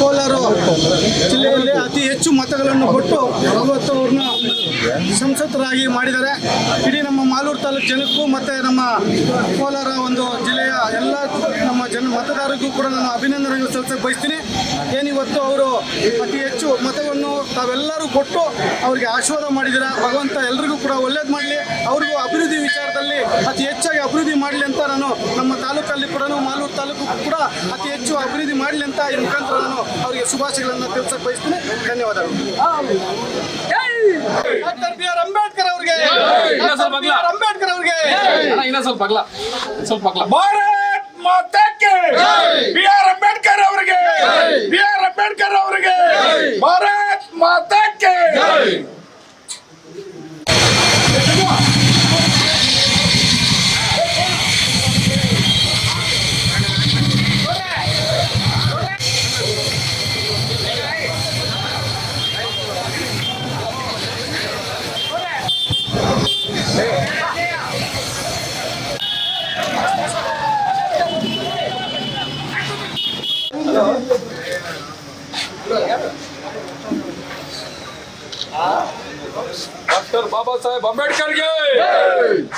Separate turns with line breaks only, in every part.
ಕೋಲಾರ ಜಿಲ್ಲೆಯಲ್ಲಿ ಅತಿ ಹೆಚ್ಚು ಮತಗಳನ್ನು ಕೊಟ್ಟು ಅವತ್ತು ಅವ್ರನ್ನ ಸಂಸದರಾಗಿ ಮಾಡಿದ್ದಾರೆ. ಇಡೀ ನಮ್ಮ ಮಾಲೂರು ತಾಲೂಕು ಜನಕ್ಕೂ ಮತ್ತು ನಮ್ಮ ಕೋಲಾರ ಒಂದು ಜಿಲ್ಲೆಯ ಎಲ್ಲ ನಮ್ಮ ಜನ ಮತದಾರರಿಗೂ ಕೂಡ ನಾನು ಅಭಿನಂದನೆಗಳು ಸಲ್ಲಿಸಕ್ಕೆ ಬಯಸ್ತೀನಿ. ಏನಿವತ್ತು ಅವರು ಅತಿ ಹೆಚ್ಚು ಮತವನ್ನು ತಾವೆಲ್ಲರೂ ಕೊಟ್ಟು ಅವರಿಗೆ ಆಶೀರ್ವಾದ ಮಾಡಿದ್ದೀರಾ? ಭಗವಂತ ಎಲ್ರಿಗೂ ಕೂಡ ಒಳ್ಳೇದು ಮಾಡಲಿ. ಅವ್ರಿಗೂ ಅಭಿವೃದ್ಧಿ ವಿಚಾರದಲ್ಲಿ ಅತಿ ಹೆಚ್ಚಾಗಿ ಅಭಿವೃದ್ಧಿ ಮಾಡಲಿ ಅಂತ ನಾನು ನಮ್ಮ ತಾಲೂಕಲ್ಲಿ ಕೂಡ ಮಾಲೂರು ತಾಲೂಕು ಕೂಡ ಅತಿ ಹೆಚ್ಚು ಅಭಿವೃದ್ಧಿ ಮಾಡಲಿ ಅಂತ ಈ ಮುಖಾಂತರ ನಾನು ಅವರಿಗೆ ಶುಭಾಶಯಗಳನ್ನು ತಿಳಿಸಕ್ಕೆ ಬಯಸ್ತೀನಿ. ಧನ್ಯವಾದಗಳು ಡಾಕ್ಟರ್ ಬಿ ಆರ್ ಅಂಬೇಡ್ಕರ್ ಅವರಿಗೆ
ಇನ್ನೊಂದ್ ಸ್ವಲ್ಪ
ಅಂಬೇಡ್ಕರ್ ಅವರಿಗೆ.
ಇನ್ನೊಂದ್ ಸ್ವಲ್ಪ ಅಗ್ಲ ಸ್ವಲ್ಪ ಅಗ್ಲ
ಭಾರತ್ ಮಾತಕ್ಕೆ ಬಿ ಆರ್ ಅಂಬೇಡ್ಕರ್ ಅವರಿಗೆ. ಬಿ ಆರ್ ಅಂಬೇಡ್ಕರ್ ಅವರಿಗೆ. ಭಾರತ್ ಮಾತಕ್ಕೆ
डॉक्टर बाबा साहेब अंबेडकर के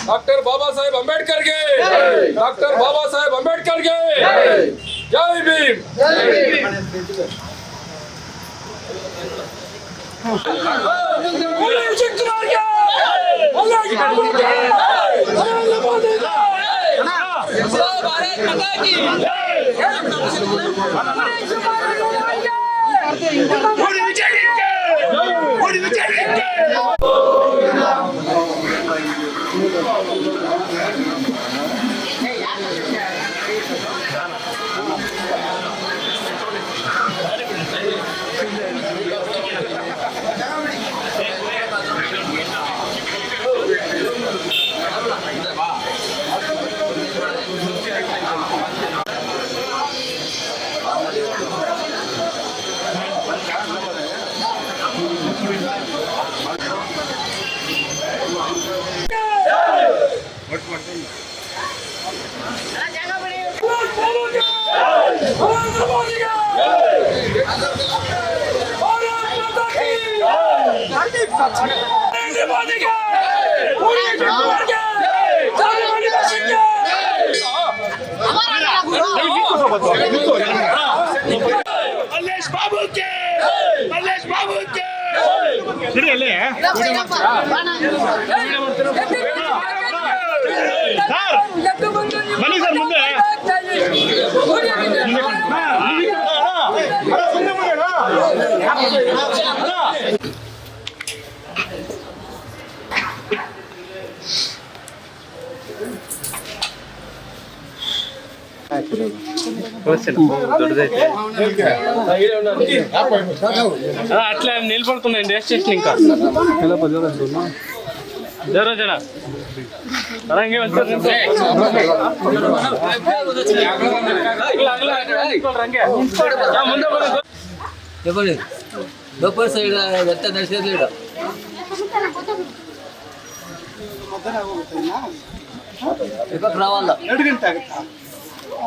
डॉक्टर बाबा साहेब अंबेडकर के डॉक्टर बाबा साहेब अंबेडकर
के जय भीम भारत माता की 우리를 잘릴게! 우리를 잘릴게! మల్లేష్ బాబుకి మల్లేష్ బాబుకి ఇడలే సార్
మళ్ళీ సార్ ముందే అట్లా నిలబడుతున్నాయండి వేస్ట్ చేసిన ఇంకా జర జర రంగే వచ్చారు
ತಗೊಳ್ಳಿ. ಸೈಡ ಸೈಡ್ ವ್ಯರ್ಥ ನಡೆಸಿರ್ಲಿಡ ಇವಾಗ ರಾವಲ್ಲ
ಎರಡು ಗಂಟೆ ಆಗುತ್ತಾ?